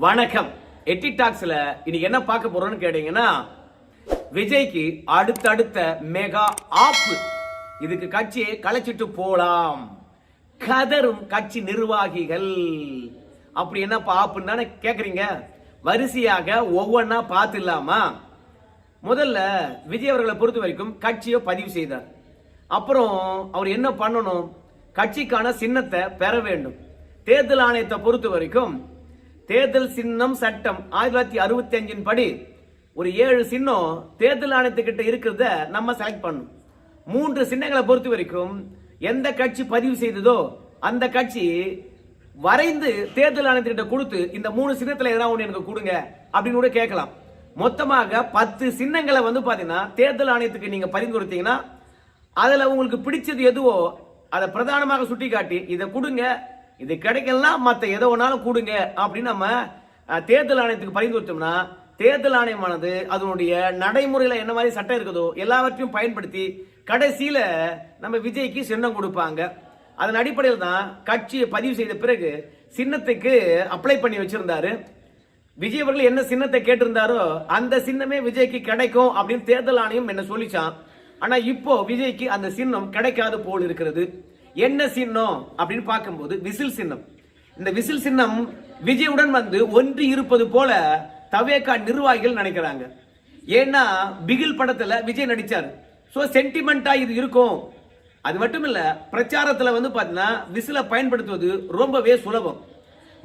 வணக்கம். எட்டி டாக்ஸ்ல இன்னைக்கு என்ன பார்க்க போறோம்னு கேட்டீங்கன்னா விஜய்க்கு அடுத்தடுத்த மெகா ஆப்பு. இதுக்கு கட்சியை கலைச்சிட்டு போலாம். கதரும் கட்சி நிர்வாகிகள். அப்படி என்னப்பா ஆப்புன்னு தானே கேக்குறீங்க? வரிசையாக ஒவ்வொன்றா பார்த்துலாமா முதல்ல விஜய் அவர்களை பொறுத்த வரைக்கும் கட்சியை பதிவு செய்தார். அப்புறம் அவர் என்ன பண்ணணும்? கட்சிக்கான சின்னத்தை பெற வேண்டும். தேர்தல் ஆணையத்தை பொறுத்த வரைக்கும் தேர்தல் சின்னம் சட்டம் ஆயிரத்தி தொள்ளாயிரத்தி அறுபத்தி அஞ்சின் படி ஒரு ஏழு சின்னம் தேர்தல் ஆணையத்துக்கிட்ட இருக்கிறத நம்ம செலக்ட் பண்ணும் மூன்று சின்னங்களை பொறுத்த வரைக்கும் எந்த கட்சி பதிவு செய்ததோ அந்த கட்சி வரைந்து தேர்தல் ஆணையத்துக்கிட்ட கொடுத்து இந்த மூணு சின்னத்தில் எதனா ஒன்று எனக்கு கொடுங்க அப்படின்னு கூட கேட்கலாம். மொத்தமாக பத்து சின்னங்களை வந்து பார்த்தீங்கன்னா தேர்தல் ஆணையத்துக்கு நீங்க பரிந்துரைத்தீங்கன்னா அதில் உங்களுக்கு பிடிச்சது எதுவோ அதை பிரதானமாக சுட்டி காட்டி இதை கொடுங்க இது கிடைக்கலாம் மற்ற எதை வேணாலும் கொடுங்க அப்படின்னு நம்ம தேர்தல் ஆணையத்துக்கு பரிந்துரைத்தோம்னா தேர்தல் ஆணையமானது அதனுடைய நடைமுறையில் என்ன மாதிரி சட்டம் இருக்குதோ எல்லாவற்றையும் பயன்படுத்தி கடைசியில் நம்ம விஜய்க்கு சின்னம் கொடுப்பாங்க. அதன் அடிப்படையில் தான் கட்சியை பதிவு செய்த பிறகு சின்னத்துக்கு அப்ளை பண்ணி வச்சிருந்தாரு. விஜய் அவர்கள் என்ன சின்னத்தை கேட்டிருந்தாரோ அந்த சின்னமே விஜய்க்கு கிடைக்கும் அப்படின்னு தேர்தல் ஆணையம் என்ன சொல்லிச்சான் ஆனா இப்போ விஜய்க்கு அந்த சின்னம் கிடைக்காது போல் இருக்கிறது. என்ன சின்னம் அப்படின்னு பார்க்கும்போது விசில் சின்னம். இந்த விசில் சின்னம் விஜயுடன் வந்து ஒன்று இருப்பது போல தவேகா நிர்வாகிகள் நினைக்கிறாங்க. ஏன்னா பிகில் படத்துல விஜய் நடிச்சார். ஸோ சென்டிமெண்டா இது இருக்கும். அது மட்டும் இல்ல பிரச்சாரத்துல வந்து பாத்தீங்கன்னா விசிலை பயன்படுத்துவது ரொம்பவே சுலபம்.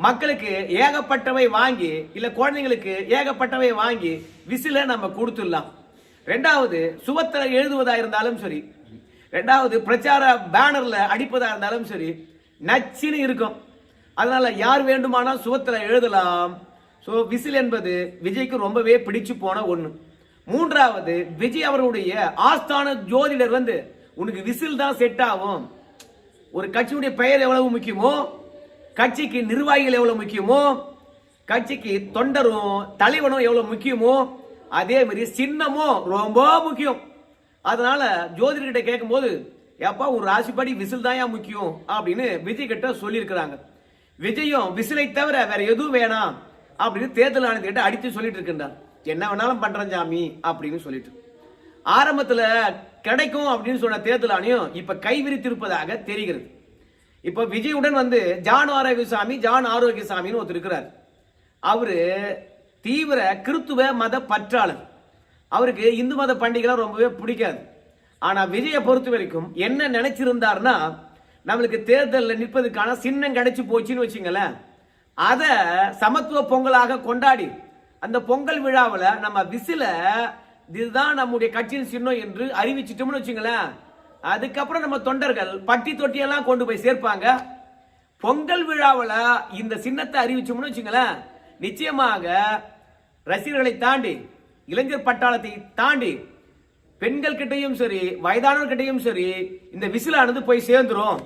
மக்களுக்கு ஏகப்பட்டவை வாங்கி இல்ல குழந்தைங்களுக்கு ஏகப்பட்டவை வாங்கி விசில நம்ம கொடுத்துடலாம். ரெண்டாவது சுவத்தில் எழுதுவதா இருந்தாலும் சரி ரெண்டாவது பிரச்சார பேனரில் அடிப்பதாக இருந்தாலும் சரி நச்சுன்னு இருக்கும். அதனால் யார் வேண்டுமானால் சுகத்தில் எழுதலாம். ஸோ விசில் என்பது விஜய்க்கு ரொம்பவே பிடிச்சு போன ஒன்று மூன்றாவது விஜய் அவர்களுடைய ஆஸ்தான ஜோதிடர் வந்து உனக்கு விசில் தான் செட் ஆகும். ஒரு கட்சியுடைய பெயர் எவ்வளவு முக்கியமோ கட்சிக்கு நிர்வாகிகள் எவ்வளவு முக்கியமோ கட்சிக்கு தொண்டரும் தலைவனும் எவ்வளவு முக்கியமோ அதே மாதிரி சின்னமும் ரொம்ப முக்கியம். அதனால ஜோதிடர்கிட்ட கேட்கும்போது ஏப்பா ஒரு ராசிப்படி விசில் தான் ஏன் முக்கியம்? அப்படின்னு விஜய் கிட்ட சொல்லியிருக்கிறாங்க. விஜயும் விசிலை தவிர வேற எதுவும் வேணாம் அப்படின்னு தேர்தல் ஆணையத்திட்ட அடித்து சொல்லிட்டு இருக்கின்றார். என்ன வேணாலும் பண்றேன் சாமி அப்படின்னு சொல்லிட்டு. ஆரம்பத்தில் கிடைக்கும் அப்படின்னு சொன்ன தேர்தல் ஆணையம் இப்ப கைவிரித்திருப்பதாக தெரிகிறது. இப்ப விஜயுடன் வந்து ஜான் ஆரோக்கியசாமி ஜான் ஆரோக்கியசாமின்னு ஒருத்தர் இருக்கிறார். அவரு தீவிர கிறித்துவ மத பற்றாளர். அவருக்கு இந்து மத பண்டிகைலாம் ரொம்பவே பிடிக்காது. ஆனால் விஜயை பொறுத்த வரைக்கும் என்ன நினைச்சிருந்தார்னா நம்மளுக்கு தேர்தலில் நிற்பதுக்கான சின்னம் கிடைச்சி போச்சுன்னு வச்சுங்களேன். அதை சமத்துவ பொங்கலாக கொண்டாடி அந்த பொங்கல் விழாவில் நம்ம விசில இதுதான் நம்முடைய கட்சியின் சின்னம் என்று அறிவிச்சிட்டோம்னு வச்சுங்களேன். அதுக்கப்புறம் நம்ம தொண்டர்கள் பட்டி தொட்டியெல்லாம் கொண்டு போய் சேர்ப்பாங்க. பொங்கல் விழாவில் இந்த சின்னத்தை அறிவிச்சோம்னு வச்சுங்களேன். நிச்சயமாக ரசிகர்களை தாண்டி இளைஞர் பட்டாளத்தை தாண்டி பெண்கள் கிட்டையும் சரி வயதானவர்கிட்டையும் சரி இந்த விசிலானது போய் சேர்ந்துரும்.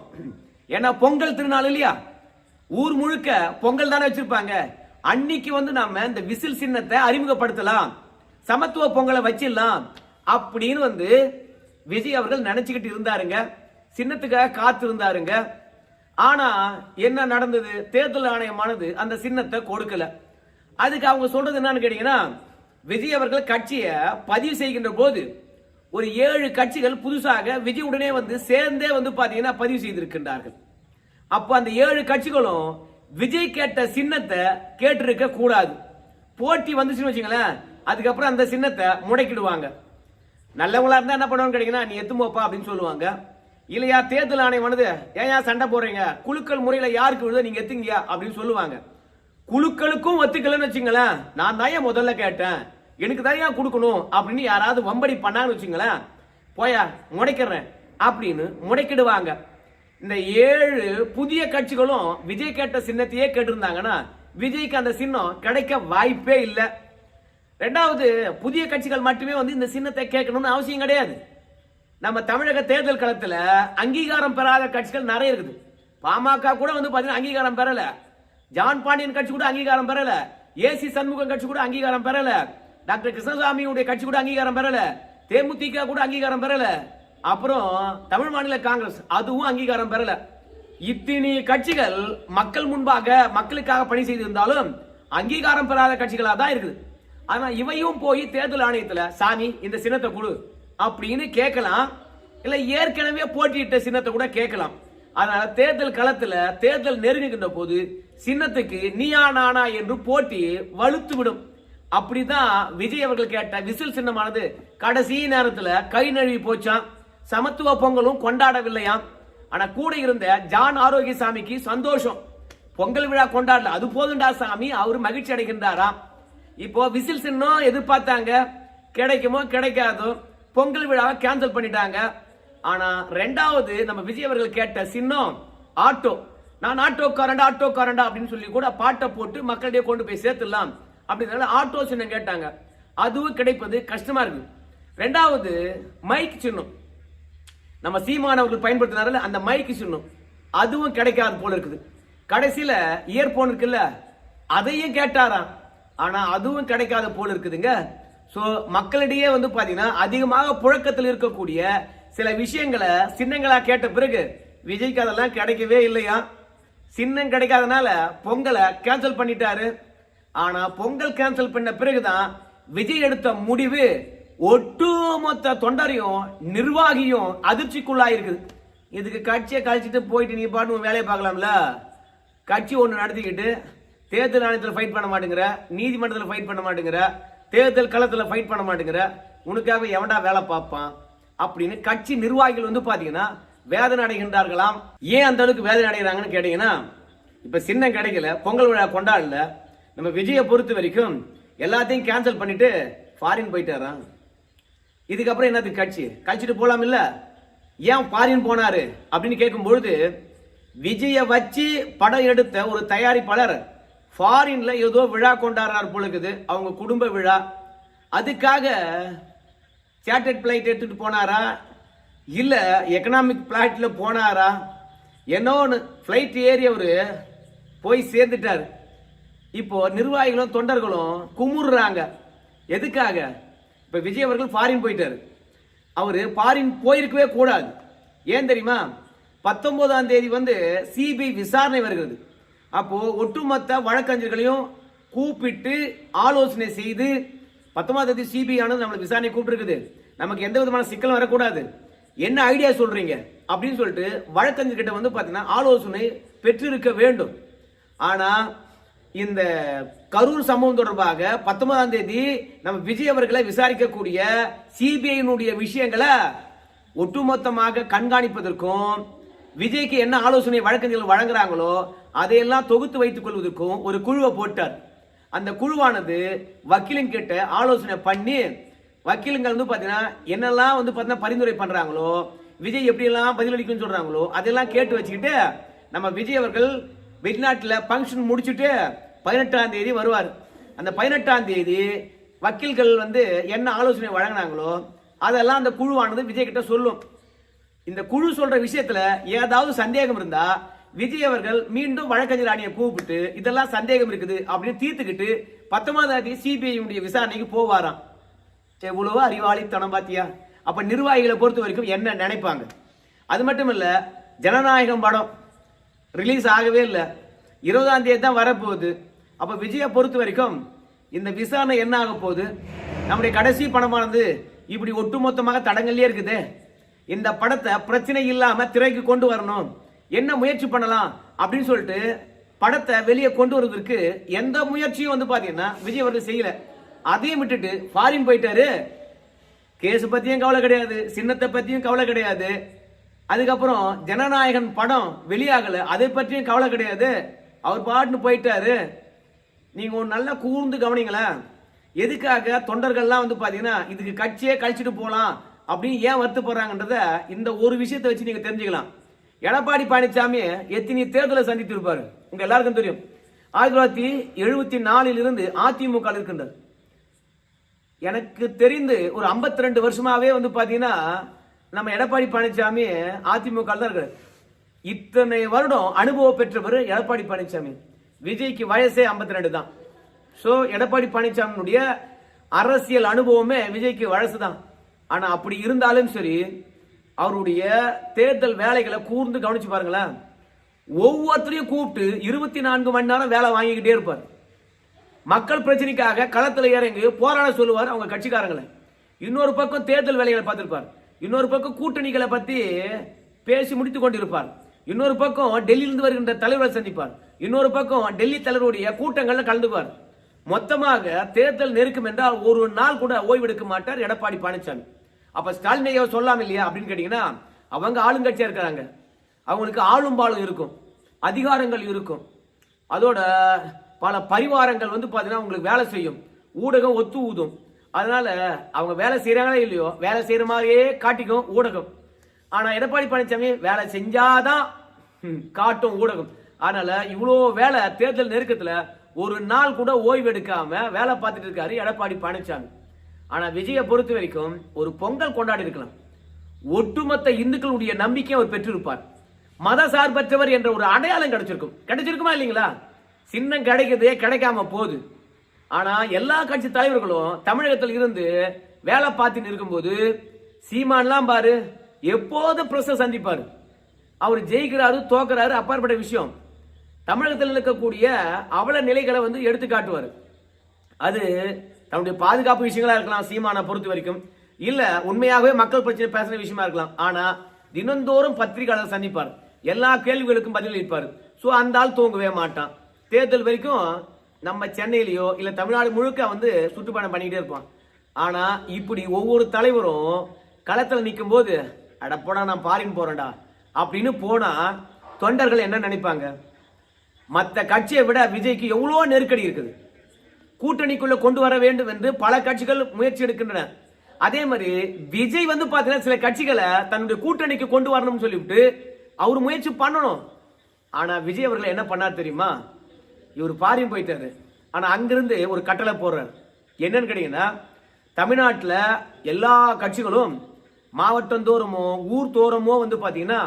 ஏன்னா பொங்கல் திருநாள் இல்லையா? ஊர் முழுக்க பொங்கல் தானே வச்சிருப்பாங்க. அன்னைக்கு வந்து நாம இந்த விசில் சின்னத்தை அறிமுகப்படுத்தலாம். சமத்துவ பொங்கலை வச்சிடலாம் அப்படின்னு வந்து விஜய் அவர்கள் நினைச்சுக்கிட்டு இருந்தாருங்க. சின்னத்துக்காக காத்து இருந்தாருங்க ஆனா என்ன நடந்தது? தேர்தல் ஆணையமானது அந்த சின்னத்தை கொடுக்கல. அதுக்கு அவங்க சொல்றது என்னன்னு கேட்டீங்கன்னா விஜய் அவர்கள் கட்சியை பதிவு செய்கின்ற போது ஒரு ஏழு கட்சிகள் புதுசாக விஜய் உடனே வந்து சேர்ந்தே வந்து பார்த்தீங்கன்னா பதிவு செய்திருக்கின்றார்கள். அப்போ அந்த ஏழு கட்சிகளும் விஜய் கேட்ட சின்னத்தை கேட்டிருக்க கூடாது. போட்டி வந்துச்சுன்னு வச்சுங்களேன் அதுக்கப்புறம் அந்த சின்னத்தை முடக்கிடுவாங்க. நல்லவங்களா இருந்தா என்ன பண்ணுவான்னு கேட்டீங்கன்னா நீ எத்துமோப்பா அப்படின்னு சொல்லுவாங்க. இல்லையா தேர்தல் ஆணையம் வந்து ஏன் சண்டை போடுறீங்க? குழுக்கள் முறையில யாருக்கு விழுதோ நீங்க எத்துங்கயா அப்படின்னு சொல்லுவாங்க. குழுக்களுக்கும் ஒத்துக்கலன்னு வச்சுங்களேன். நான் தான் ஏன் முதல்ல கேட்டேன்? எனக்கு தான் ஏன் கொடுக்கணும்? அப்படின்னு யாராவது வம்படி பண்ணாங்கன்னு வச்சுங்களேன். போயா முடைக்கிறேன். அப்படின்னு முடைக்கிடுவாங்க. இந்த ஏழு புதிய கட்சிகளும் விஜய் கேட்ட சின்னத்தையே கேட்டிருந்தாங்கன்னா விஜய்க்கு அந்த சின்னம் கிடைக்க வாய்ப்பே இல்லை. ரெண்டாவது புதிய கட்சிகள் மட்டுமே வந்து இந்த சின்னத்தை கேட்கணும்னு அவசியம் கிடையாது. நம்ம தமிழக தேர்தல் களத்தில் அங்கீகாரம் பெறாத கட்சிகள் நிறைய இருக்குது. பாமக கூட வந்து பார்த்தீங்கன்னா அங்கீகாரம் பெறலை. ஜான் பாண்டியன் கட்சி கூட அங்கீகாரம் பெறல. ஏசி சண்முகம் கட்சி கூட அங்கீகாரம் பெறல. டாக்டர் கிருஷ்ணசாமியுடைய கட்சி கூட அங்கீகாரம் பெறல. தேமுதிக கூட அங்கீகாரம் பெறல. அப்புறம் தமிழ் மாநில காங்கிரஸ் அதுவும் அங்கீகாரம் பெறல. இத்தினி கட்சிகள் மக்கள் முன்பாக மக்களுக்காக பணி செய்திருந்தாலும் அங்கீகாரம் பெறாத கட்சிகளாக தான் இருக்குது. ஆனா இவையும் போய் தேர்தல் ஆணையத்துல சாமி இந்த சின்னத்தை கொடு அப்படின்னு கேட்கலாம். இல்ல ஏற்கனவே போட்டியிட்ட சின்னத்தை கூட கேட்கலாம். அதனால தேர்தல் களத்துல தேர்தல் நெருங்குகின்ற போது சின்னத்துக்கு நீயா நானா என்று போட்டி வலுத்து விடும் அப்படிதான் விஜய் அவர்கள் கேட்ட விசில் சின்னமானது. கடைசி நேரத்துல கை நழுவி போச்சான் சமத்துவ பொங்கலும் கொண்டாடவில்லையாம். ஆனா கூட இருந்த ஜான் ஆரோக்கிய சாமிக்கு சந்தோஷம். பொங்கல் விழா கொண்டாடல. அது போதுண்டா சாமி அவர் மகிழ்ச்சி அடைகின்றாராம் இப்போ விசில் சின்னம் எதிர்பார்த்தாங்க. கிடைக்குமோ கிடைக்காதோ பொங்கல் விழாவை கேன்சல் பண்ணிட்டாங்க. ஆனா ரெண்டாவது நம்ம விஜய் அவர்கள் கேட்ட சின்னம் ஆட்டோ. நான் ஆட்டோக்காரண்டா ஆட்டோக்காரண்டா அப்படின்னு சொல்லி கூட பாட்டை போட்டு மக்களிடையே கொண்டு போய் சேர்த்துடலாம் அப்படினால ஆட்டோ சின்னம் கேட்டாங்க. அதுவும் கிடைப்பது கஷ்டமா இருக்கு. ரெண்டாவது மைக் சின்னம். நம்ம சீமானவர்கள் பயன்படுத்தினார்கள் அந்த மைக்கு சின்னம். அதுவும் கிடைக்காது போல இருக்குது. கடைசியில் இயர்போன் இருக்குல்ல அதையும் கேட்டாராம். ஆனால் அதுவும் கிடைக்காத போல இருக்குதுங்க. ஸோ மக்களிடையே வந்து பார்த்தீங்கன்னா அதிகமாக புழக்கத்தில் இருக்கக்கூடிய சில விஷயங்களை சின்னங்களா கேட்ட பிறகு விஜய்க்கு அதெல்லாம் கிடைக்கவே இல்லையா சின்னம் கிடைக்காதனால பொங்கலை கேன்சல் பண்ணிட்டாரு. ஆனா பொங்கல் கேன்சல் பண்ண பிறகுதான் விஜய் எடுத்த முடிவு ஒட்டுமொத்த தொண்டரையும் நிர்வாகியும் அதிர்ச்சிக்குள்ளாயிருக்குது இதுக்கு கட்சியை கழிச்சிட்டு போயிட்டு நீ பாட்டு உன் வேலையை பார்க்கலாம்ல? கட்சி ஒன்று நடத்திக்கிட்டு தேர்தல் ஆணையத்தில் ஃபைட் பண்ண மாட்டேங்கிற நீதிமன்றத்தில் ஃபைட் பண்ண மாட்டேங்கிற தேர்தல் களத்தில் ஃபைட் பண்ண மாட்டேங்கிற உனக்காக எவன்டா வேலை பார்ப்பான்? அப்படின்னு கட்சி நிர்வாகிகள் வந்து பார்த்தீங்கன்னா வேதனை அடைகின்றார்களாம். ஏன் அந்த அளவுக்கு வேதனை அடைகிறாங்கன்னு கேட்டீங்கன்னா இப்ப சின்னம் கிடைக்கல பொங்கல் விழா கொண்டாடல நம்ம விஜயை பொறுத்த வரைக்கும் எல்லாத்தையும் கேன்சல் பண்ணிட்டு ஃபாரின் போயிட்டாராம். இதுக்கப்புறம் என்னது கட்சி? கழிச்சிட்டு போலாம் இல்ல ஏன் ஃபாரின் போனாரு? அப்படின்னு கேட்கும் பொழுது விஜய வச்சு படம் எடுத்த ஒரு தயாரிப்பாளர் ஃபாரின்ல ஏதோ விழா கொண்டாடுறாரு பொழுது அவங்க குடும்ப விழா. அதுக்காக சேட்டட் பிளைட் எடுத்துட்டு போனாரா? இல்லை எக்கனாமிக் பிளாட்டில் போனாரா? என்னோன்னு ஃப்ளைட் ஏறி அவர் போய் சேர்ந்துட்டார். இப்போ நிர்வாகிகளும் தொண்டர்களும் குமுறுறாங்க. எதுக்காக? இப்போ விஜய் அவர்கள் ஃபாரின் போயிட்டார். அவர் ஃபாரின் போயிருக்கவே கூடாது. ஏன் தெரியுமா? பத்தொன்பதாம் தேதி வந்து சிபிஐ விசாரணை வருகிறது. அப்போது ஒட்டுமொத்த வழக்கறிஞர்களையும் கூப்பிட்டு ஆலோசனை செய்து பத்தொன்பதாம் தேதி சிபிஐ ஆனது நம்மளை விசாரணை கூப்பிட்டுருக்குது. நமக்கு எந்த விதமான சிக்கலும் வரக்கூடாது. என்ன ஐடியா சொல்றீங்க? அப்படின்னு சொல்லிட்டு வழக்கறிஞர்கிட்ட வந்து பார்த்தீங்கன்னா ஆலோசனை பெற்றிருக்க வேண்டும். ஆனா இந்த கரூர் சம்பவம் தொடர்பாக பத்தொன்பதாம் தேதி நம்ம விஜய் அவர்களை விசாரிக்கக்கூடிய சிபிஐனுடைய விஷயங்களை ஒட்டுமொத்தமாக கண்காணிப்பதற்கும் விஜய்க்கு என்ன ஆலோசனை வழக்கறிஞர்கள் வழங்குறாங்களோ அதையெல்லாம் தொகுத்து வைத்துக் கொள்வதற்கும் ஒரு குழுவை போட்டார். அந்த குழுவானது வக்கீலன் கிட்ட ஆலோசனை பண்ணி வக்கீலுங்கள் வந்து பார்த்தீங்கன்னா என்னெல்லாம் வந்து பார்த்தீங்கன்னா பரிந்துரை பண்றாங்களோ விஜய் எப்படியெல்லாம் பதிலளிக்கும்னு சொல்றாங்களோ அதெல்லாம் கேட்டு வச்சுக்கிட்டு நம்ம விஜய் அவர்கள் வெளிநாட்டில் ஃபங்க்ஷன் முடிச்சுட்டு பதினெட்டாம் தேதி வருவார். அந்த பதினெட்டாம் தேதி வக்கீல்கள் வந்து என்ன ஆலோசனை வழங்கினாங்களோ அதெல்லாம் அந்த குழுவானது விஜய் கிட்ட சொல்லும். இந்த குழு சொல்ற விஷயத்துல ஏதாவது சந்தேகம் இருந்தா விஜய் அவர்கள் மீண்டும் வழக்கறிஞர் ஆணையை கூப்பிட்டு இதெல்லாம் சந்தேகம் இருக்குது அப்படின்னு தீர்த்துக்கிட்டு பத்தொன்பதாம் தேதி சிபிஐ விசாரணைக்கு போவாராம். எவ்வளவோ அறிவாளித்தனம் பார்த்தியா அப்ப நிர்வாகிகளை பொறுத்த வரைக்கும் என்ன நினைப்பாங்க? அது மட்டும் இல்ல ஜனநாயகம் படம் ரிலீஸ் ஆகவே இல்லை. இருபதாம் தேதி தான் வரப்போகுது. அப்ப விஜயை பொறுத்த வரைக்கும் இந்த விசாரணை என்ன ஆக போகுது? நம்முடைய கடைசி படமானது இப்படி ஒட்டுமொத்தமாக தடங்கள்லயே இருக்குது. இந்த படத்தை பிரச்சனை இல்லாம திரைக்கு கொண்டு வரணும். என்ன முயற்சி பண்ணலாம் அப்படின்னு சொல்லிட்டு படத்தை வெளியே கொண்டு வருவதற்கு எந்த முயற்சியும் வந்து பாத்தீங்கன்னா விஜய் அவர்கள் செய்யல. அதையும் விட்டுட்டு ஃபாரின் போயிட்டாரு. கேஸ் பத்தியும் கவலை கிடையாது சின்னத்தை பத்தியும் கவலை கிடையாது. அதுக்கப்புறம் ஜனநாயகன் படம் வெளியாகல அதை பற்றியும் கவலை கிடையாது. அவர் பாட்டுன்னு போயிட்டாரு. நீங்க ஒரு நல்லா கூர்ந்து கவனிங்களேன். எதுக்காக தொண்டர்கள்லாம் வந்து பாத்தீங்கன்னா இதுக்கு கட்சியே கழிச்சிட்டு போகலாம் அப்படின்னு ஏன் வருத்தப்படுறாங்கன்றத இந்த ஒரு விஷயத்தை வச்சு நீங்க தெரிஞ்சுக்கலாம். எடப்பாடி பழனிசாமி எத்தனை தேர்தலை சந்தித்து இருப்பாரு உங்க எல்லாருக்கும் தெரியும். ஆயிரத்தி தொள்ளாயிரத்தி எழுபத்தி நாலில் இருந்து அதிமுக இருக்கின்றது எனக்கு தெரிந்து ஒரு 52 ரெண்டு வருஷமாவே வந்து பாத்தீங்கன்னா நம்ம எடப்பாடி பழனிசாமி அதிமுக தான் இருக்காரு. இத்தனை வருடம் அனுபவம் பெற்றவர் எடப்பாடி பழனிசாமி. விஜய்க்கு வயசே 52 ரெண்டு தான். ஸோ எடப்பாடி பழனிசாமியினுடைய அரசியல் அனுபவமே விஜய்க்கு வயசு தான். ஆனா அப்படி இருந்தாலும் சரி அவருடைய தேர்தல் வேலைகளை கூர்ந்து கவனிச்சு பாருங்களேன். ஒவ்வொருத்தரையும் கூப்பிட்டு இருபத்தி நான்கு மணி நேரம் வேலை வாங்கிக்கிட்டே இருப்பார். மக்கள் பிரச்சனைக்காக களத்தில் இறங்கி போராட சொல்லுவார் அவங்க கட்சிக்காரங்களை. இன்னொரு பக்கம் தேர்தல் வேலைகளை பார்த்துருப்பார். இன்னொரு பக்கம் கூட்டணிகளை பற்றி பேசி முடித்து கொண்டிருப்பார். இன்னொரு பக்கம் டெல்லியிலிருந்து வருகின்ற தலைவரை சந்திப்பார். இன்னொரு பக்கம் டெல்லி தலைவருடைய கூட்டங்களில் கலந்துப்பார். மொத்தமாக தேர்தல் நெருக்கம் என்றால் ஒரு நாள் கூட ஓய்வெடுக்க மாட்டார் எடப்பாடி பழனிசாமி. அப்ப ஸ்டாலின் ஐயா சொல்லாம இல்லையா அப்படின்னு கேட்டீங்கன்னா அவங்க ஆளுங்கட்சியா இருக்கிறாங்க. அவங்களுக்கு ஆளும் பாலும் இருக்கும். அதிகாரங்கள் இருக்கும். அதோட பல பரிவாரங்கள் வந்து பார்த்தீங்கன்னா உங்களுக்கு வேலை செய்யும். ஊடகம் ஒத்து ஊதும். அதனால அவங்க வேலை செய்கிறாங்களே இல்லையோ வேலை செய்யற மாதிரியே காட்டிக்கும் ஊடகம். ஆனா எடப்பாடி பழனிசாமி வேலை செஞ்சாதான் காட்டும் ஊடகம். அதனால இவ்வளோ வேலை தேர்தல் நெருக்கத்துல ஒரு நாள் கூட ஓய்வு எடுக்காம வேலை பார்த்துட்டு இருக்காரு எடப்பாடி பழனிசாமி ஆனா விஜயை பொறுத்த வரைக்கும் ஒரு பொங்கல் கொண்டாடி இருக்கலாம். ஒட்டுமொத்த இந்துக்களுடைய நம்பிக்கை அவர் பெற்றிருப்பார். மத சார்பற்றவர் என்ற ஒரு அடையாளம் கிடைச்சிருக்கும். கிடைச்சிருக்குமா இல்லைங்களா? சின்னம் கிடைக்கிறதே கிடைக்காம போகுது. ஆனால் எல்லா கட்சி தலைவர்களும் தமிழகத்தில் இருந்து வேலை பார்த்துன்னு இருக்கும்போது சீமான்லாம் பாரு எப்போதும் பிரச்சனை சந்திப்பார்? அவர் ஜெயிக்கிறாரு தோக்குறாரு அப்பாற்பட்ட விஷயம். தமிழகத்தில் இருக்கக்கூடிய அவல நிலைகளை வந்து எடுத்து காட்டுவார். அது தன்னுடைய பாதுகாப்பு விஷயங்களா இருக்கலாம் சீமானை பொறுத்த வரைக்கும். இல்லை உண்மையாகவே மக்கள் பிரச்சனை பேசுகிற விஷயமா இருக்கலாம். ஆனால் தினந்தோறும் பத்திரிகையாளர் சந்திப்பார். எல்லா கேள்விகளுக்கும் பதில் ஸோ அந்த ஆள் தூங்கவே மாட்டான். தேர்தல் வரைக்கும் நம்ம சென்னையிலயோ இல்ல தமிழ்நாடு முழுக்க வந்து சுற்றுப்பயணம் பண்ணிக்கிட்டே இருப்போம். ஆனா இப்படி ஒவ்வொரு தலைவரும் களத்துல நிற்கும் போது அடப்போடா நான் பாரின் போறேன்டா. அப்படின்னு போனா தொண்டர்கள் என்ன நினைப்பாங்க? மற்ற கட்சியை விட விஜய்க்கு எவ்வளோ நெருக்கடி இருக்குது? கூட்டணிக்குள்ள கொண்டு வர வேண்டும் என்று பல கட்சிகள் முயற்சி எடுக்கின்றன. அதே மாதிரி விஜய் வந்து பார்த்தீங்கன்னா சில கட்சிகளை தன்னுடைய கூட்டணிக்கு கொண்டு வரணும்னு சொல்லிவிட்டு அவர் முயற்சி பண்ணணும். ஆனா விஜய் அவர்கள் என்ன பண்ணார் தெரியுமா? இவர் பாரியம் போயிட்டாரு. ஆனால் அங்கிருந்து ஒரு கட்டளை போடுறார். என்னன்னு கேட்டீங்கன்னா தமிழ்நாட்டில் எல்லா கட்சிகளும் மாவட்டம் தோறுமோ ஊர் தோறுமோ வந்து பார்த்தீங்கன்னா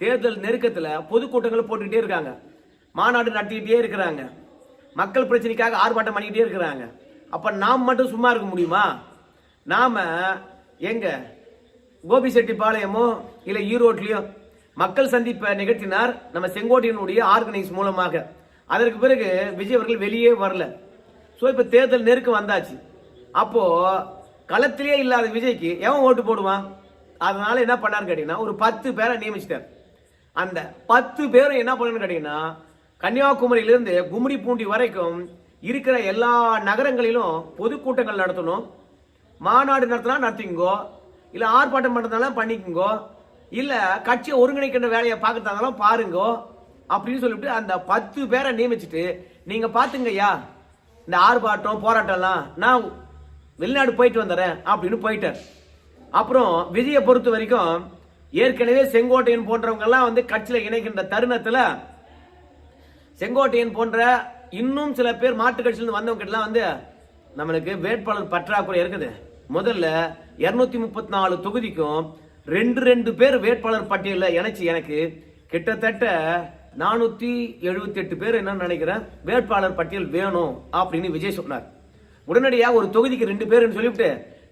தேர்தல் நெருக்கத்தில் பொதுக்கூட்டங்களை போட்டுக்கிட்டே இருக்காங்க. மாநாடு நடத்திக்கிட்டே இருக்கிறாங்க. மக்கள் பிரச்சனைக்காக ஆர்ப்பாட்டம் பண்ணிக்கிட்டே இருக்கிறாங்க. அப்போ நாம் மட்டும் சும்மா இருக்க முடியுமா? நாம் எங்கே? கோபி கோபிசெட்டிப்பாளையமோ இல்லை ஈரோட்லேயோ மக்கள் சந்திப்பை நிகழ்த்தினார் நம்ம செங்கோட்டையினுடைய ஆர்கனைஸ் மூலமாக. அதற்கு பிறகு விஜய் அவர்கள் வெளியே வரல. ஸோ இப்போ தேர்தல் நெருக்கம் வந்தாச்சு. அப்போது களத்திலே இல்லாத விஜய்க்கு எவன் ஓட்டு போடுவான்? அதனால என்ன பண்ணான்னு கேட்டிங்கன்னா ஒரு பத்து பேரை நியமிச்சிட்டார். அந்த பத்து பேரும் என்ன பண்ணணும்னு கேட்டிங்கன்னா கன்னியாகுமரியிலிருந்து கும்மிடி பூண்டி வரைக்கும் இருக்கிற எல்லா நகரங்களிலும் பொதுக்கூட்டங்கள் நடத்தணும். மாநாடு நடத்தினா நடத்திங்கோ இல்லை ஆர்ப்பாட்டம் பண்றதுனால பண்ணிக்கோங்கோ. இல்லை கட்சியை ஒருங்கிணைக்கின்ற வேலையை பார்க்கறதாலும் பாருங்கோ. அப்படின்னு சொல்லிவிட்டு அந்த பத்து பேரை நியமிச்சுட்டு நீங்கள் பார்த்துங்கய்யா இந்த ஆர்ப்பாட்டம் போராட்டம்லாம் நான் வெளிநாடு போயிட்டு வந்துடுறேன் அப்படின்னு போயிட்டார். அப்புறம் விஜயை பொறுத்த வரைக்கும் ஏற்கனவே செங்கோட்டையன் போன்றவங்கெல்லாம் வந்து கட்சியில் இணைக்கின்ற தருணத்தில் செங்கோட்டையன் போன்ற இன்னும் சில பேர் மாட்டு கட்சியிலிருந்து வந்தவங்க வந்து நம்மளுக்கு வேட்பாளர் பற்றாக்குறை இருக்குது. முதல்ல இரநூத்தி முப்பத்தி நாலு தொகுதிக்கும் ரெண்டு ரெண்டு பேர் வேட்பாளர் பட்டியலில் இணைச்சி எனக்கு கிட்டத்தட்ட நானூத்தி எழுபத்தி எட்டு பேர் என்ன நினைக்கிறேன்? வேட்பாளர் பட்டியல் வேணும் அப்படின்னு விஜய் சொன்னார். உடனடியாக ஒரு தொகுதிக்கு ரெண்டு பேருன்னு சொல்லிவிட்டு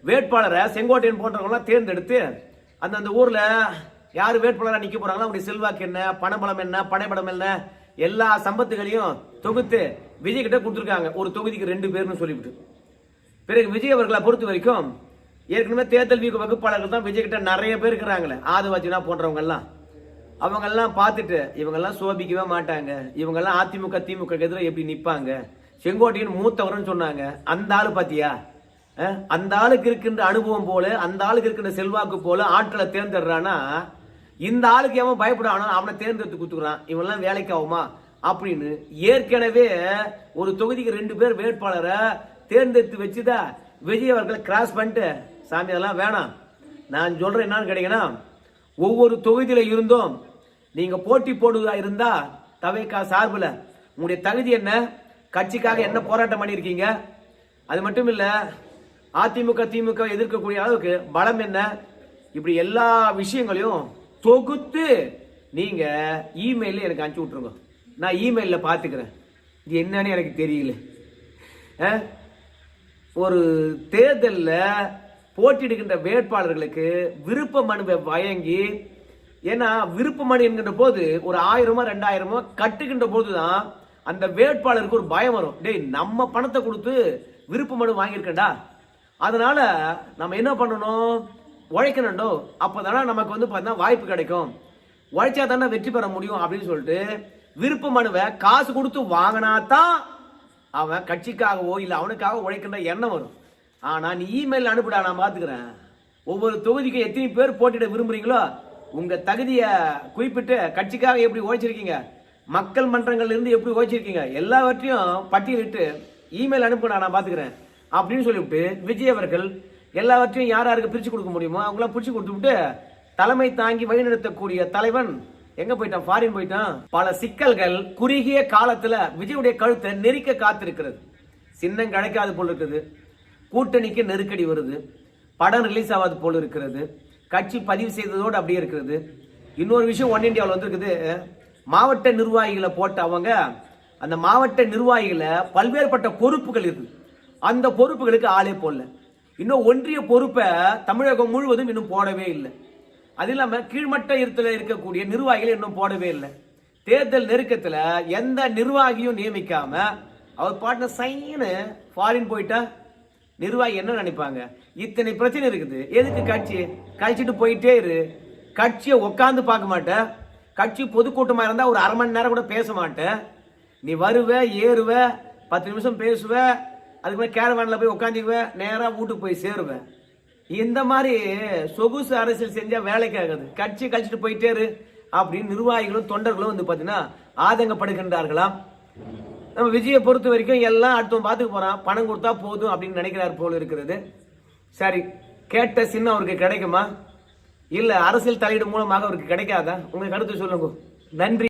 வேட்பாளரை செங்கோட்டையன் போன்றவங்களாம் தேர்ந்தெடுத்து அந்தந்த ஊர்ல யார் வேட்பாளராக நிக்க போறாங்களோ அவருடைய செல்வாக்கு என்ன பணபலம் என்ன படைபலம் என்ன எல்லா சம்பத்துகளையும் தொகுத்து விஜய் கிட்ட கொடுத்துருக்காங்க. ஒரு தொகுதிக்கு ரெண்டு பேர்னு சொல்லிவிட்டு. பிறகு விஜய் அவர்களை பொறுத்த வரைக்கும் ஏற்கனவே தேர்தல் வீக்க வகுப்பாளர்கள் தான் விஜய் கிட்ட நிறைய பேர் இருக்கிறாங்களே ஆதிவாசினா போன்றவங்க அவங்கெல்லாம் பார்த்துட்டு இவங்கெல்லாம் சோபிக்கவே மாட்டாங்க. இவங்கெல்லாம் அதிமுக திமுக எதிராக எப்படி நிற்பாங்க செங்கோட்டையின் மூத்தவர்னு சொன்னாங்க. அந்த ஆள் பார்த்தியா அந்த ஆளுக்கு இருக்கின்ற அனுபவம் போல அந்த ஆளுக்கு இருக்கின்ற செல்வாக்கு போல ஆட்களை தேர்ந்தெடுறானா இந்த ஆளுக்கு எவன் பயப்படானோ அவனை தேர்ந்தெடுத்து கொடுத்துக்கிறான் இவன்லாம் வேலைக்கு ஆகுமா? அப்படின்னு ஏற்கனவே ஒரு தொகுதிக்கு ரெண்டு பேர் வேட்பாளரை தேர்ந்தெடுத்து வச்சுதா விஜய் அவர்களை கிராஸ் பண்ணிட்டு சாமி அதெல்லாம் வேணாம். நான் சொல்றேன் என்னன்னு கேட்டீங்கன்னா ஒவ்வொரு தொகுதியில இருந்தும் நீங்க போட்டி போடுவதா இருந்தா தவைக்கா சார்பில் உங்களுடைய தகுதி என்ன? கட்சிக்காக என்ன போராட்டம் பண்ணியிருக்கீங்க? அது மட்டும் இல்லை அதிமுக திமுக எதிர்க்கக்கூடிய அளவுக்கு பலம் என்ன? இப்படி எல்லா விஷயங்களையும் தொகுத்து நீங்க இமெயில எனக்கு அனுப்பிச்சு விட்ருங்க நான் இமெயிலில் பார்த்துக்கிறேன். இது என்னன்னு எனக்கு தெரியல. ஒரு தேர்தலில் போட்டியிடுகின்ற வேட்பாளர்களுக்கு விருப்ப மனுவை வழங்கி ஏன்னா விருப்பமணி என்கின்ற போது ஒரு ஆயிரமோ ரெண்டாயிரமோ கட்டுகின்ற போதுதான் அந்த வேட்பாளருக்கு ஒரு பயம் வரும். டேய் நம்ம பணத்தை கொடுத்து விருப்ப மனு வாங்கியிருக்கேன்டா. அதனால நம்ம என்ன பண்ணணும்? உழைக்கணுண்டோ அப்போதானே நமக்கு வந்து பார்த்தீங்கன்னா வாய்ப்பு கிடைக்கும். உழைச்சா தானே வெற்றி பெற முடியும் அப்படின்னு சொல்லிட்டு விருப்ப மனுவை காசு கொடுத்து வாங்கினா தான் அவன் கட்சிக்காகவோ இல்லை அவனுக்காக உழைக்கின்ற எண்ணம் வரும். ஆனால் நீ இமெயில் அனுப்புடா நான் பார்த்துக்கிறேன் ஒவ்வொரு தொகுதிக்கு எத்தனை பேர் போட்டியிட விரும்புறீங்களோ உங்க தகுதியை குறிப்பிட்டு கட்சிக்காக எப்படி உழைச்சிருக்கீங்க? மக்கள் மன்றங்கள்ல இருந்து எப்படி உழைச்சிருக்கீங்க? எல்லாவற்றையும் பட்டியலிட்டு இமெயில் அனுப்புடா நான் பார்த்துக்கிறேன் அப்படின்னு சொல்லிவிட்டு விஜய் அவர்கள் எல்லாவற்றையும் யார் யாருக்கு பிரிச்சு கொடுக்க முடியுமோ அவங்களாம் பிரிச்சு கொடுத்துவிட்டு தலைமை தாங்கி வழிநடத்தக்கூடிய தலைவன் எங்க போயிட்டான்? ஃபாரின் போயிட்டான். பல சிக்கல்கள் குறுகிய காலத்துல விஜயுடைய கழுத்தை நெருக்க காத்திருக்கிறது. சின்னம் கிடைக்காது போல் இருக்குது கூட்டணிக்கு நெருக்கடி வருது. படம் ரிலீஸ் ஆகாது போல் இருக்கிறது கட்சி பதிவு செய்ததோடு அப்படியே இருக்கிறது. இன்னொரு விஷயம் ஒன் இண்டியாவில் வந்திருக்குது. மாவட்ட நிர்வாகிகளை போட்ட அவங்க அந்த மாவட்ட நிர்வாகிகளை பல்வேறுபட்ட பொறுப்புகள் இருக்குது அந்த பொறுப்புகளுக்கு ஆளே போடல. இன்னும் ஒன்றிய பொறுப்பை தமிழகம் முழுவதும் இன்னும் போடவே இல்லை. அது இல்லாமல் கீழ்மட்ட இடத்துல இருக்கக்கூடிய நிர்வாகிகள் இன்னும் போடவே இல்லை. தேர்தல் நெருக்கத்தில் எந்த நிர்வாகியும் நியமிக்காம அவர் பாட்டின சைன்னு ஃபாரின் போயிட்டா நிர்வாகி என்ன நினைப்பாங்க? இத்தனை பிரச்சனை இருக்குது. எதுக்கு கட்சி? கழிச்சிட்டு போயிட்டே இரு. கட்சியை உட்காந்து பார்க்க மாட்டேன் கட்சி பொதுக்கூட்டமாக இருந்தால் ஒரு அரை மணி நேரம் கூட பேச மாட்டேன் நீ வருவ ஏறுவ பத்து நிமிஷம் பேசுவ அதுக்கு கேரவானில் போய் உட்காந்துக்குவ நேராக வீட்டுக்கு போய் சேருவேன் இந்த மாதிரி சொகுசு அரசியல் செஞ்சால் வேலைக்காகாது கட்சி கழிச்சிட்டு போயிட்டே இரு அப்படின்னு நிர்வாகிகளும் தொண்டர்களும் வந்து பார்த்தீங்கன்னா ஆதங்கப்படுகின்றார்களாம். நம்ம விஜயை பொறுத்த வரைக்கும் எல்லாம் அடுத்தவன் பார்த்துக்க போறான். பணம் கொடுத்தா போதும் அப்படின்னு நினைக்கிறார் போல இருக்கிறது. சரி கேட்ட சின்ன அவருக்கு கிடைக்குமா? இல்ல அரசியல் தலையீடு மூலமாக அவருக்கு கிடைக்காதா? உங்களுக்கு கருத்து சொல்லுங்க. நன்றி.